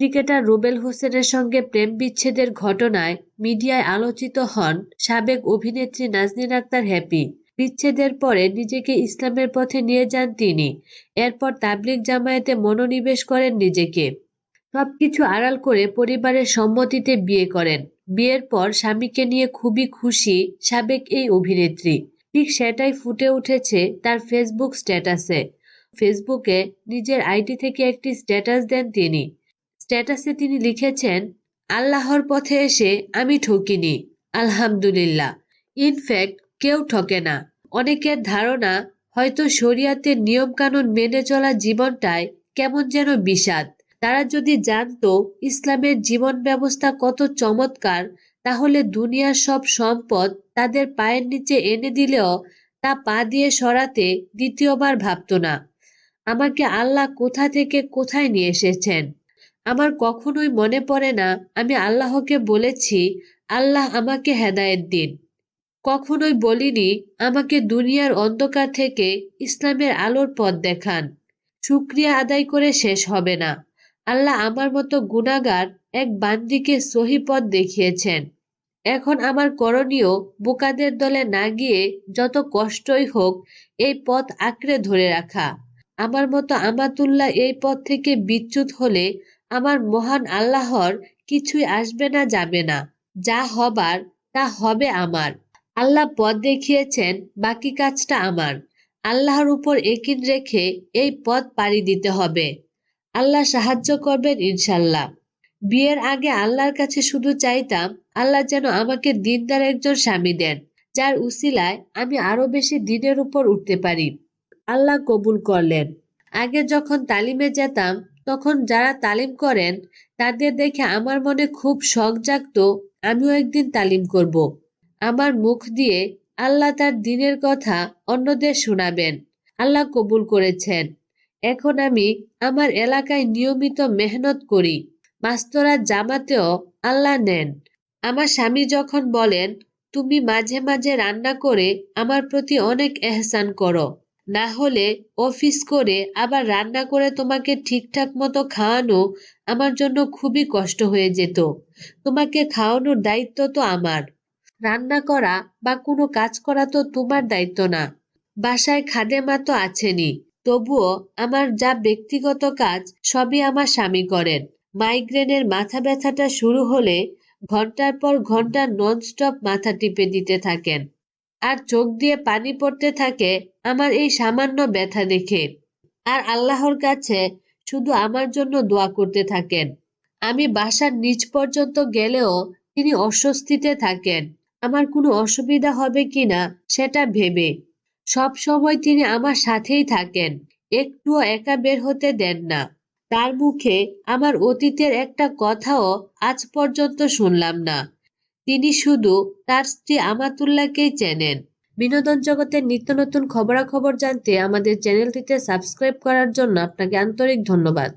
Cricketer Rubel হোসেনের সঙ্গে প্রেম বিচ্ছেদের ঘটনায় মিডিয়ায় আলোচিত হন সাবেক অভিনেত্রী নাজনীন আক্তার হ্যাপি। বিচ্ছেদের পরে নিজেকে ইসলামের পথে নিয়ে যান তিনি। এরপর তাবলিগ জামায়াতে মনোনিবেশ করেন নিজেকে। সবকিছু আড়াল করে পরিবারের সম্মতিতে বিয়ে করেন। বিয়ের পর স্বামীকে নিয়ে খুবই খুশি সাবেক এই অভিনেত্রী। ঠিক সেটাই ফুটে উঠেছে তার ফেসবুক স্ট্যাটাসে। ফেসবুকে নিজের আইডি থেকে একটি স্ট্যাটাস দেন তিনি। স্ট্যাটাসে তিনি লিখেছেন, আল্লাহর পথে এসে আমি ঠকিনি, আলহামদুলিল্লাহ। ইনফ্যাক্ট কেউ ঠকে না। অনেকের ধারণা, হয়তো শরিয়াতের নিয়মকানুন মেনে চলা জীবনটায় কেমন যেন বিষাদ। তারা যদি জানতো ইসলামের জীবন ব্যবস্থা কত চমৎকার, তাহলে দুনিয়ার সব সম্পদ তাদের পায়ের নিচে এনে দিলেও তা পা দিয়ে সরাতে দ্বিতীয়বার ভাবত না। আমাকে আল্লাহ কোথা থেকে কোথায় নিয়ে এসেছেন? আমার কখনোই মনে পড়ে না, আমি আল্লাহকে বলেছি, আল্লাহ আমাকে হেদায়েত দিন। কখনোই বলিনি, আমাকে দুনিয়ার অন্ধকার থেকে ইসলামের আলোর পথ দেখান। শুক্রিয়া আদায় করে শেষ হবে না। আল্লাহ আমার মতো গুণাগার এক বান্দিকে সহি পথ দেখিয়েছেন। এখন আমার করণীয় বোকাদের দলে না গিয়ে যত কষ্টই হোক, এই পথ আঁকড়ে ধরে রাখা। আমার মতো আমাতুল্লাহ এই পথ থেকে বিচ্যুত হলে আমার মহান আল্লাহর কিছুই আসবে না, যাবে না। যা হবার, তা হবে আমার। আল্লাহ পথ দেখিয়েছেন, বাকি কাজটা আমার। আল্লাহর উপর একিন রেখে এই পথ পাড়ি দিতে হবে। আল্লাহ সাহায্য করবেন ইনশাল্লাহ। বিয়ের আগে আল্লাহর কাছে শুধু চাইতাম, আল্লাহ যেন আমাকে দিনদার একজন স্বামী দেন, যার উসিলায় আমি আরও বেশি দিনের উপর উঠতে পারি। আল্লাহ কবুল করলেন। আগে যখন তালিমে যেতাম তখন যারা তালিম করেন, তাদের দেখে আমার মনে খুব শখ জাগত, আমিও একদিন তালিম করব। আমার মুখ দিয়ে আল্লাহ তার দিনের কথা অন্যদের শোনাবেন, আল্লাহ কবুল করেছেন। এখন আমি আমার এলাকায় নিয়মিত মেহনত করি মাস্তরা জামাতেও আল্লাহ নেন। আমার স্বামী যখন বলেন, তুমি মাঝে মাঝে রান্না করে আমার প্রতি অনেক এহসান করো। না হলে অফিস করে আবার রান্না করে তোমাকে ঠিকঠাক মতো খাওয়ানো আমার জন্য খুবই কষ্ট হয়ে যেত। তোমাকে খাওয়ানোর দায়িত্ব তো আমার। রান্না করা বা কোনো কাজ করা তো তোমার দায়িত্ব না। বাসায় খাদেমা তো আছেনি তবুও আমার যা ব্যক্তিগত কাজ সবই আমার স্বামী করেন। মাইগ্রেনের মাথা ব্যথাটা শুরু হলে ঘণ্টার পর ঘণ্টা ননস্টপ মাথা টিপে দিতে থাকেন। আর চোখ দিয়ে পানি পড়তে থাকে আমার এই সামান্য ব্যথা দেখে। আর আল্লাহর কাছে শুধু আমার জন্য দোয়া করতে থাকেন। আমি বাসার নিচ পর্যন্ত গেলেও তিনি অস্বস্তিতে থাকেন। আমার কোনো অসুবিধা হবে কিনা সেটা ভেবে। সব সময় তিনি আমার সাথেই থাকেন, একটুও একা বের হতে দেন না। তার মুখে আমার অতীতের একটা কথাও আজ পর্যন্ত শুনলাম না। তিনি শুধু তার স্ত্রী আমাতুল্লাহকেই চেনেন। বিনোদন জগতের নিত্য নতুন খবরাখবর জানতে আমাদের চ্যানেলটিতে সাবস্ক্রাইব করার জন্য আপনাকে আন্তরিক ধন্যবাদ।